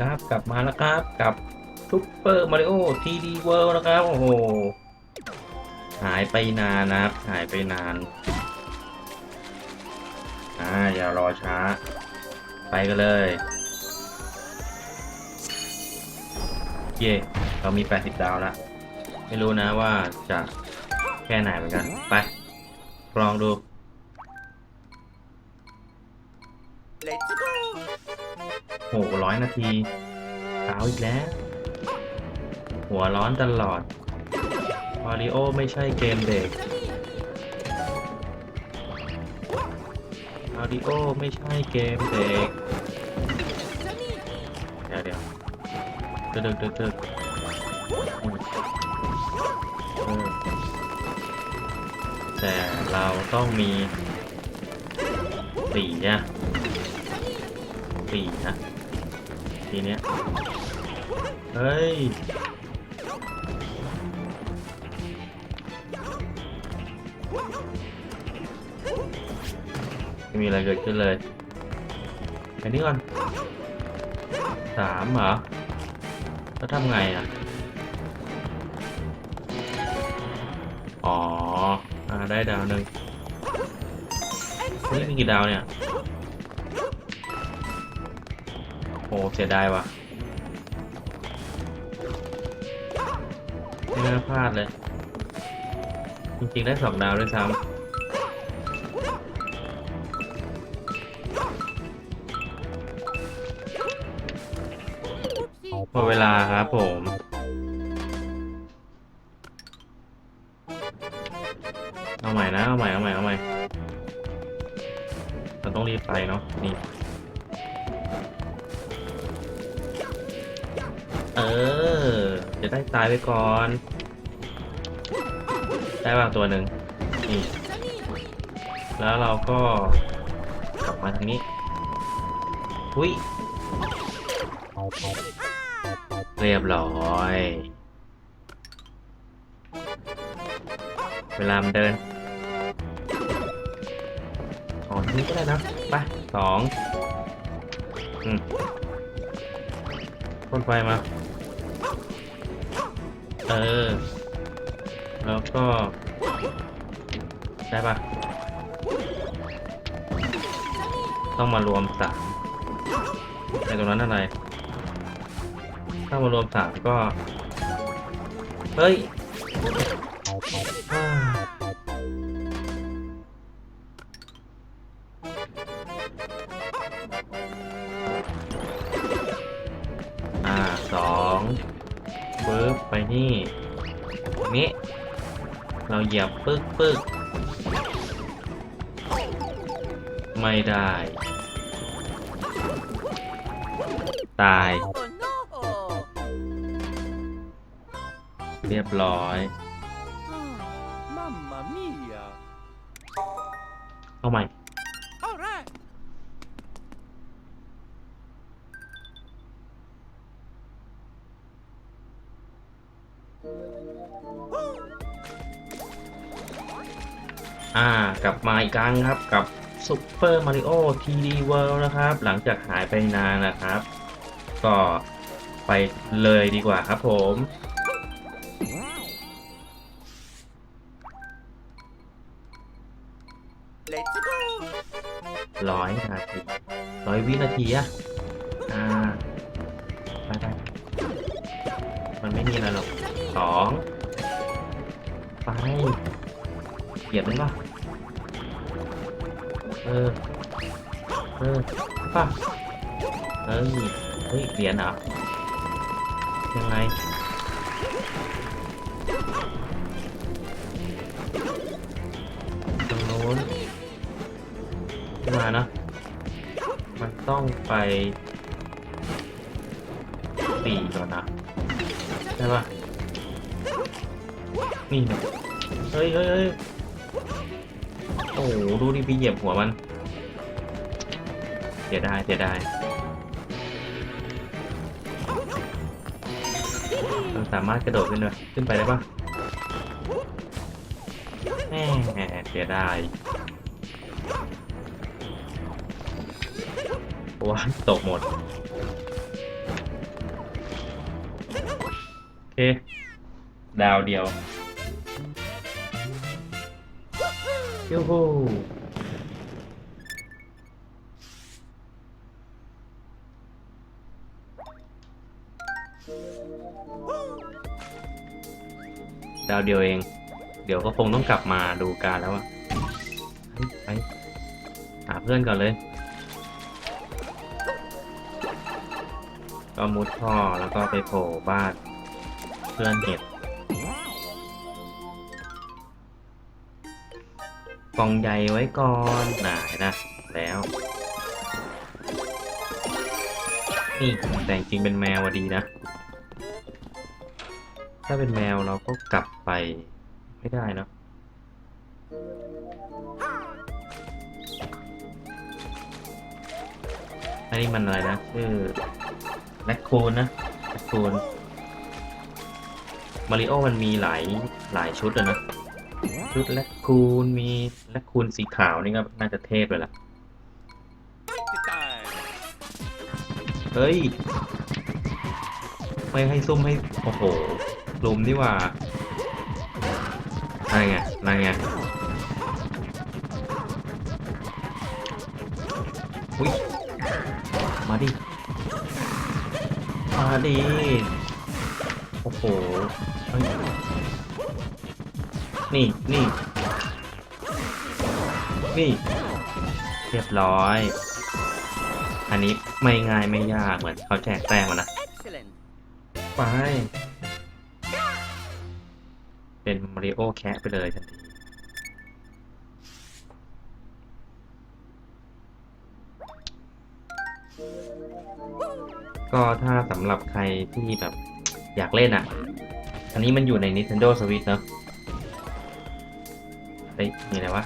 ครับ กลับมาแล้วครับกับซุปเปอร์มาริโอทีดีเวิลด์นะครับ โอ้โห หายไปนานนะครับ หายไปนาน อ่า อย่ารอช้า ไปกันเลย เย่เรามี 80 ดาวแล้ว ไม่รู้นะว่าจะแค่ไหนเหมือนกัน ไป ลองดู Let's go! โหร้อยนาทีเอาอีกแล้ว หัวร้อนตลอดมาริโอไม่ใช่เกมเด็กมาริโอไม่ใช่เกมเด็ก เดี๋ยวเดี๋ยวตึกตึกตึกตึกอืออแต่เราต้องมีสีอะ ทีเนี้ย เฮ้ย ไม่มีอะไรเกิดขึ้นเลยอันนี้ก่อนสามเหรอ แล้วทำไงอะ อ๋ออ่าได้ดาวหนึ่งนี่มีกี่ดาวเนี่ย โอ้เสียดายว่ะไม่น่าพลาดเลย จริงๆ ได้สองดาวด้วยซ้ำหมดเวลาครับผม จะได้ตายไปก่อน ได้บางตัวหนึ่งนี่ แล้วเราก็กลับมาทางนี้อุ้ยเรียบร้อย เวลามันเดินอ๋อทีนี้ก็ได้นะไปสองอืมพ่นไฟมา เออ แล้วก็ ได้ปะต้องมารวมสามในตรงนั้นอะไร ถ้ามารวมสามก็ เฮ้ย เราเหยียบปึ๊กปึ๊กไม่ได้ ตาย Oh no! เรียบร้อย อ่ากลับมาอีกครั้งครับกับ Super Mario 3D World นะครับ หลังจากหายไปนานนะครับ ก็ไปเลยดีกว่าครับผม เออได้ปะเฮ้ยเฮ้ยเหรียญเหรอยังไงตรงนู้นขึ้นมานะมันต้องไปสี่ก่อนนะใช่ปะนี่เนี่ยเฮ้ยเฮ้ยเฮ้ยโอ้โหดูดิพี่เหยียบหัวมัน เสียดายเสียดายมันสามารถกระโดดขึ้นเลยขึ้นไปได้ปะแหมเสียดายว้าตกหมดดาวเดียวยูฮู ดาวเดียวเอง เดี๋ยวก็คงต้องกลับมาดูการแล้วอะไปหาเพื่อนก่อนเลย ก็มุดท่อแล้วก็ไปโผล่บ้านเพื่อนเห็ดกล่องใหญ่ไว้ก่อนนาเห็นนะแล้วนี่แต่จริงเป็นแมวอะดีนะ ถ้าเป็นแมวเราก็กลับไปไม่ได้เนอะอันนี้มันอะไรนะชื่อแรคคูนนะแรคคูนมาริโอมันมีหลายหลายชุดเลยนะ ชุดแรคคูนมีแรคคูนสีขาวนี่ก็น่าจะเทพเลยล่ะ เฮ้ย ไม่ให้ซุ่มให้ โอ้โห ลุมนี่หว่านั่นไงนั่นไงอุ้ยมาดิ มาดิ โอ้โหเฮ้ยนี่ นี่ นี่ เรียบร้อย อันนี้ไม่ง่ายไม่ยากเหมือนเขาแจกแต้มมานะ Excellent. ไป โอแคะไปเลยทันทีก็ถ้าสำหรับใครที่แบบอยากเล่นอะ อันนี้มันอยู่ใน Nintendo Switch เนอะเฮ้ย มีอะไรวะ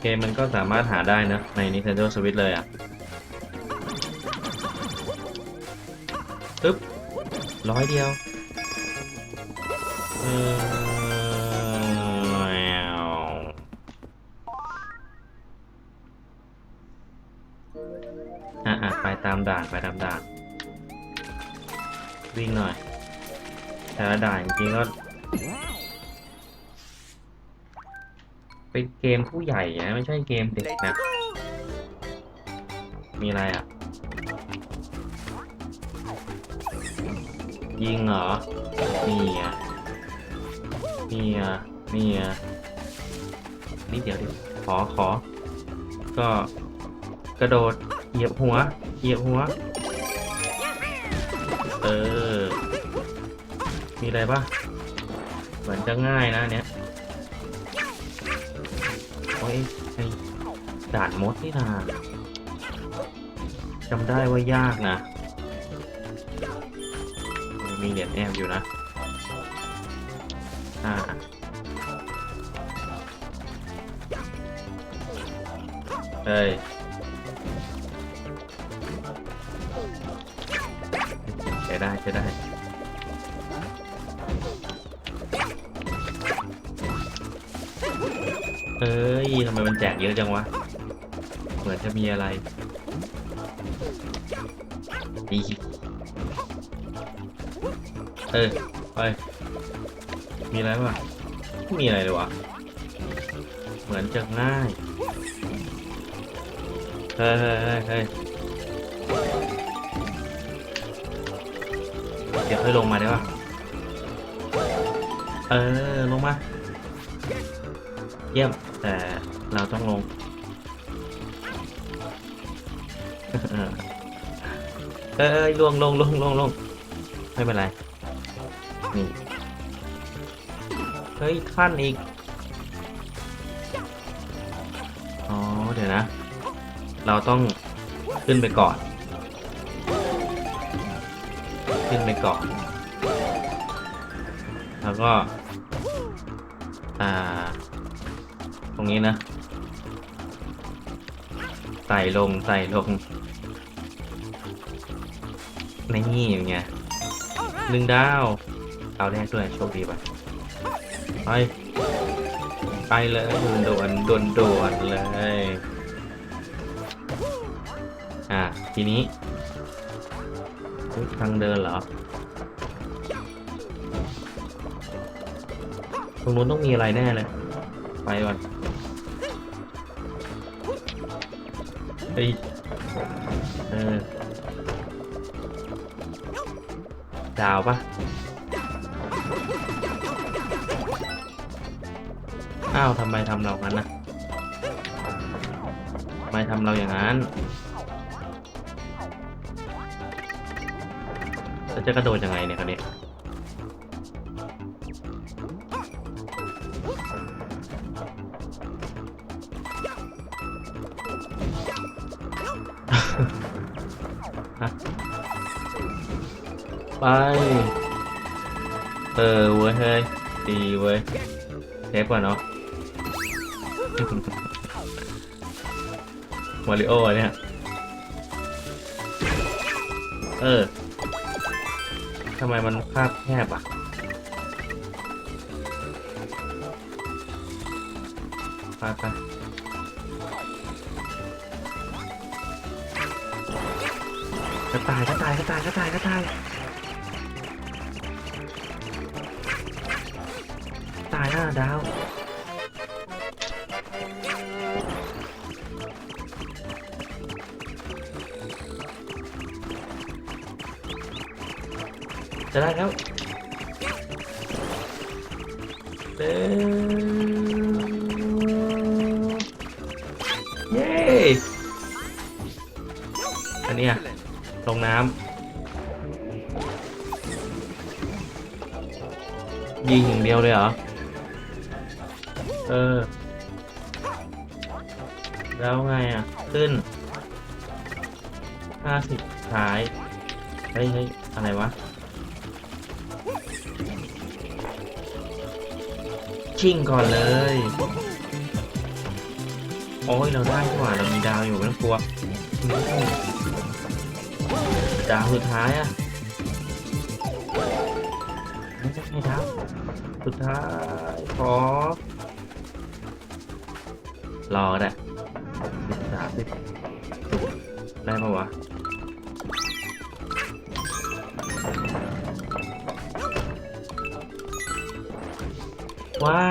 เกมมันก็สามารถหาได้นะใน Nintendo Switch เลยอะ ร้อยเดียวอะอะไปตามด่านไปตามด่าน วิ่งหน่อย แต่ละด่านจริงๆก็เป็นเกมผู้ใหญ่นะไม่ใช่เกมเด็กนะ มีอะไรอะ ยิงเหรอนี่อะนี่อะนี่อะนี่เดี๋ยวดิขอขอ ก็กระโดดเหยียบหัวเหยียบหัว เออ มีอะไรปะเหมือนจะง่ายนะเนี้ยโอ้ยไอด่านมดนี่นาจำได้ว่ายากนะ มีเหรียญแอบอยู่นะอ่าเฮ้ยใช้ได้ใช้ได้เอ้ยทำไมมันแจกเยอะจังวะ เหมือนจะมีอะไรดี ออไป มีอะไรวะไม่มีอะไรเลยวะ เหมือนจะง่าย เฮ้ยเฮ้ยเฮ้ยเฮ้ยเดี๋ยวค่อยลงมาได้ปะเออ ลงมา เยี่ยม แต่เราต้องลงเออเอ้ยลงลงลงลงลงไม่เป็นไร นี่เฮ้ยขั้นอีก อ๋อ เดี๋ยวนะ เราต้องขึ้นไปก่อน ขึ้นไปก่อน แล้วก็ อ่า ตรงนี้นะ ใส่ลง ใส่ลง นี่อย่างเงี้ยหนึ่งดาว ดาวแรกด้วยโชคดีไปไปไปเลยโด่วนด่วนด่วนด่วนเลย อ่าทีนี้ทางเดินเหรอ ตรงนู้นต้องมีอะไรแน่เลย ไปก่อนเฮ้เออดาวปะ อ้าวทำไมทำเรางั้นนะทำไมทำเราอย่างนั้นแล้วจะกระโดดยังไงเนี่ยคันนี้ไป เออเว้ยเฮ้ยดีเว้ยเทปก่อนเนาะ มาริโอเนี่ย เออ ทำไมมันภาพแคบอะไปไปกระตายกระตายกระตายกระตายกระตายตายหน้าดาว จะได้แล้วเร็วเย้อันเนี้ยลงน้ำยิงอย่างเดียวเลยเหรอ เออ แล้วไงอะ ขึ้นห้าสิบท้าย เฮ้ยเฮ้ยอะไรวะ ชิ่งก่อนเลย โอ้ยเราได้กว่าเรามีดาวอยู่ไม่ต้องกลัวดาวสุดท้ายอะไม่ใช่ดาวสุดท้ายขอรอได้สิบสามสิบได้ปะวะ ว้า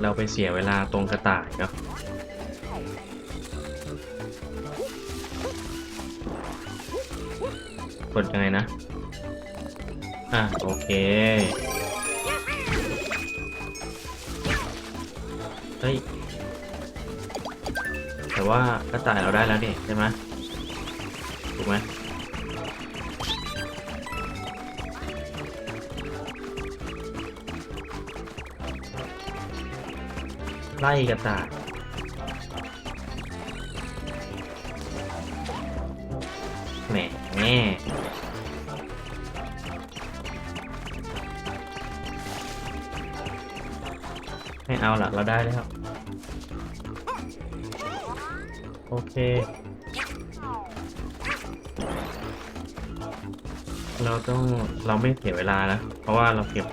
เราไปเสียเวลาตรงกระต่ายเนาะกดยังไงนะ อะ โอเค เฮ้ย แต่ว่ากระต่ายเราได้แล้วนี่ใช่ไหมถูกไหม ไล่กระต่ายแหมแม่ไม่เอาละเราได้แล้ว โอเค เราต้องเราไม่เสียเวลานะ เพราะว่าเราเก็บ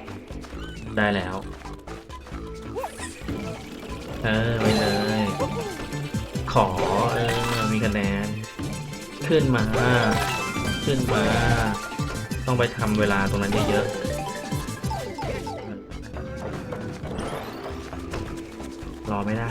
ได้แล้ว เออไปเลย ขอ เออ มีคะแนน ขึ้นมา ขึ้นมา ต้องไปทำเวลาตรงนั้นเยอะๆ รอไม่ได้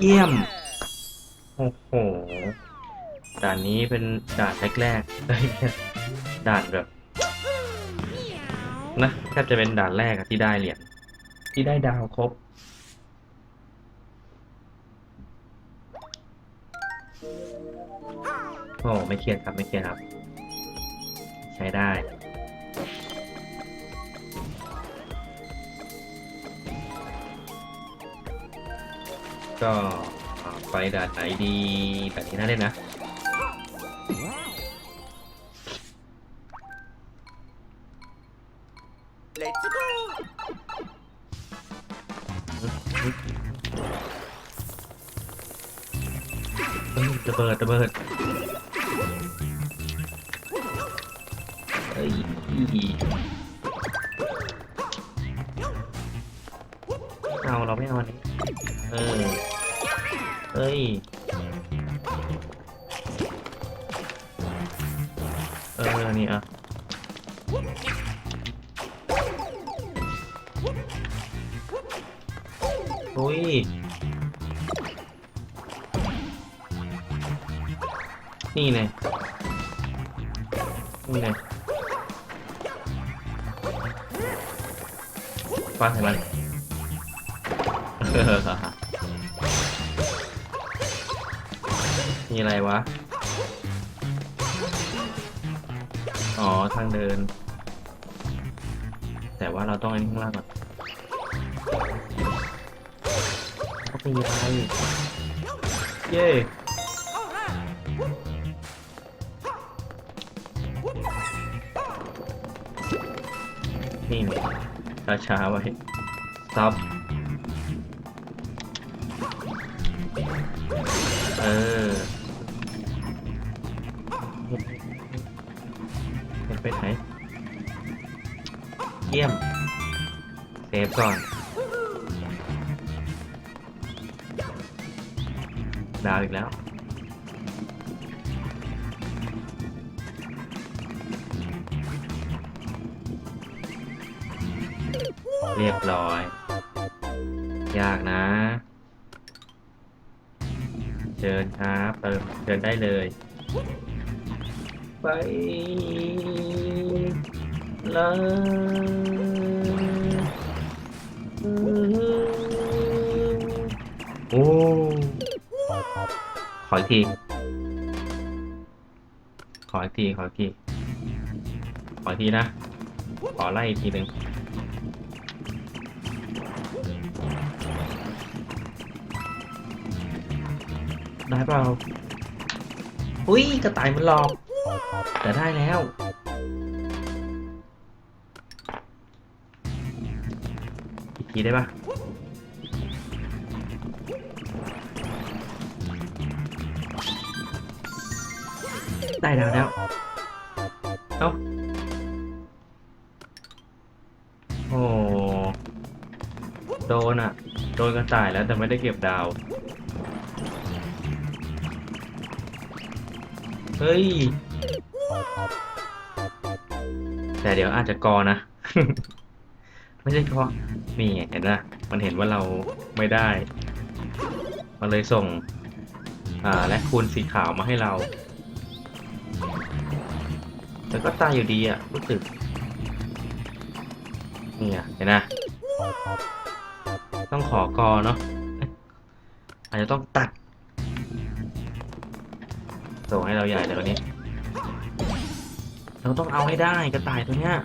เยี่ยม โอ้โห ด่านนี้เป็นด่านแรกๆได้แค่ด่านแบบนะแทบจะเป็นด่านแรกที่ได้เหรียญที่ได้ดาวครบ โอ้ไม่เครียดครับไม่เครียดครับ ใช้ได้ ก็ไปด่านไหนดีแบบนนี้น่าเล่นนะระเบิดระเบิดเฮ้ยเอาเราไม่เอาอันนี้ ออเอ้ย เออ นี่อะอุ้ยนี่ไงนี่ไงฟาดให้มัน มีอะไรวะ อ๋อ ทางเดิน แต่ว่าเราต้องอันนี้ข้างล่างก่อนเขาเป็นยังไงเย้นี่ไงช้าๆไว้ซับ ไปไหน เยี่ยม เซฟก่อน ดาวอีกแล้ว เรียบร้อย ยากนะ เชิญครับ เติมเชิญได้เลย ไปเลยโอ้ขออีกที ขออีกที ขออีกที ขออีกทีนะ ขอไล่อีกทีหนึ่งได้เปล่าอุ้ยกระต่ายมันหลอก แต่ได้แล้ว อีกทีได้ปะได้แล้วแล้ว เอ้า โอ้ โดนอะ โดนกระต่ายแล้วแต่ไม่ได้เก็บดาว เฮ้ย แต่เดี๋ยวอาจจะกอนะ ไม่ใช่กอนี่เห็นนะมันเห็นว่าเราไม่ได้ มันเลยส่ง อ่า และคูณสีขาวมาให้เรา แต่ก็ตายอยู่ดีอะ รู้สึกนี่อะเห็นนะ ต้องขอกอเนาะเอ๊ะอาจจะต้องตัดส่งให้เราใหญ่เลยวันนี้ เราต้องเอาให้ได้กระต่ายตัวเนี้ย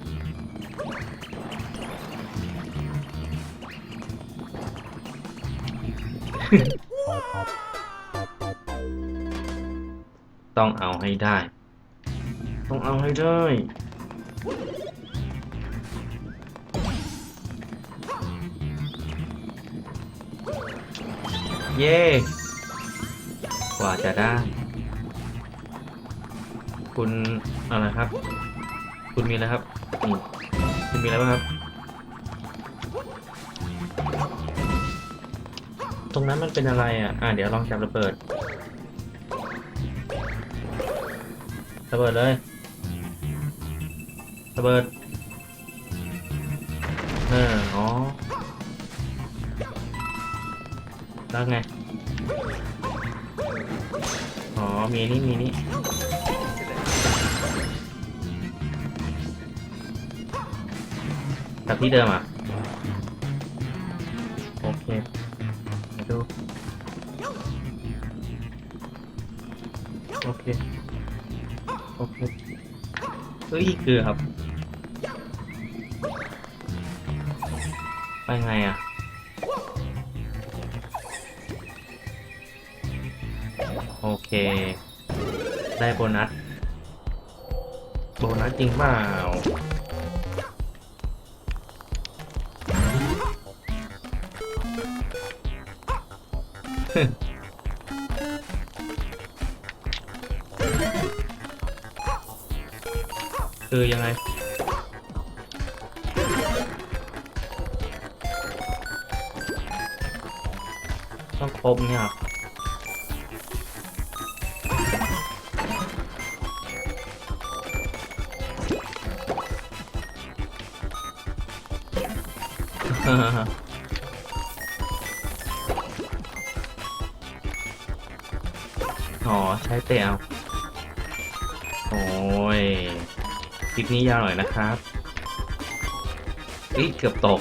ต้องเอาให้ได้ ต้องเอาให้ได้เย้ กว่าจะได้ คุณอะไรครับ คุณมีอะไรครับนี่คุณมีอะไรบ้างครับ ตรงนั้นมันเป็นอะไรอะอ่าเดี๋ยวลองจับระเบิดระเบิดเลยระเบิดเอออ๋อแล้วไง อ๋อ มีนี่ มีนี่ กับที่เดิมอะ โอเคมาดู โอเค โอเค เฮ้ย คือครับ ไปไงอะโอเค ได้โบนัส จริงเปล่าคือยังไงต้องครบเนี่ย เตะเอา โอ้ย คลิปนี้ยาวหน่อยนะครับอีเกือบตก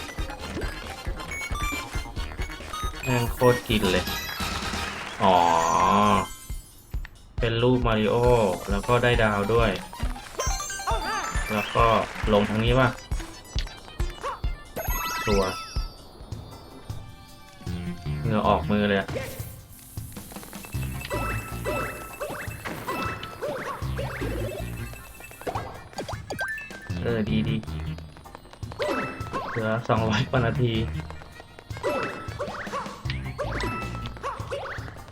แม่งโคตรกินเลย อ๋อ เป็นรูปมาริโอ แล้วก็ได้ดาวด้วย แล้วก็ลงทางนี้ว่าตัวเหงื่อออกมือเลยอะ ออดีดีเหลือสองร้อยกว่านาที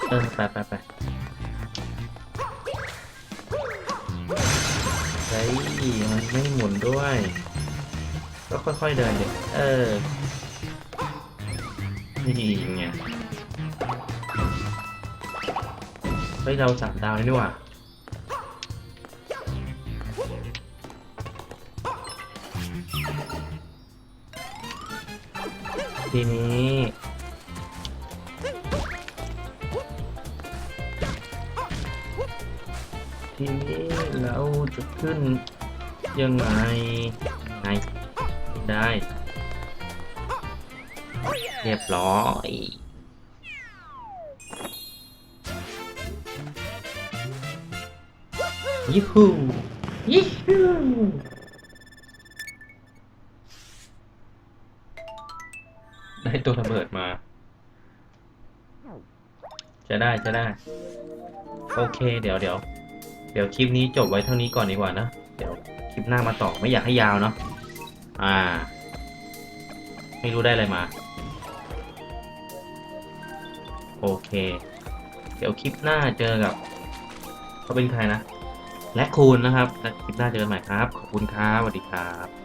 เออไปไปไปเฮ้ยมันไม่หมุนด้วย ก็ค่อยๆเดินเด็เออ นี่ไงเฮ้ยเราสามดาวนี่หว่า ทีนี้ทีนี้เราจะขึ้นยังไงไงได้ เรียบร้อยยิฮูยิฮู ได้ตัวระเบิดมา จะได้จะได้ โอเค เดี๋ยวเดี๋ยวเดี๋ยวคลิปนี้จบไว้เท่านี้ก่อนดีกว่านะ เดี๋ยวคลิปหน้ามาต่อไม่อยากให้ยาวเนาะอ่า ไม่รู้ได้อะไรมา โอเค เดี๋ยวคลิปหน้าเจอกับเขาเป็นใครนะ และคูณนะครับ แล้วคลิปหน้าเจอกันใหม่ครับ ขอบคุณครับสวัสดีครับ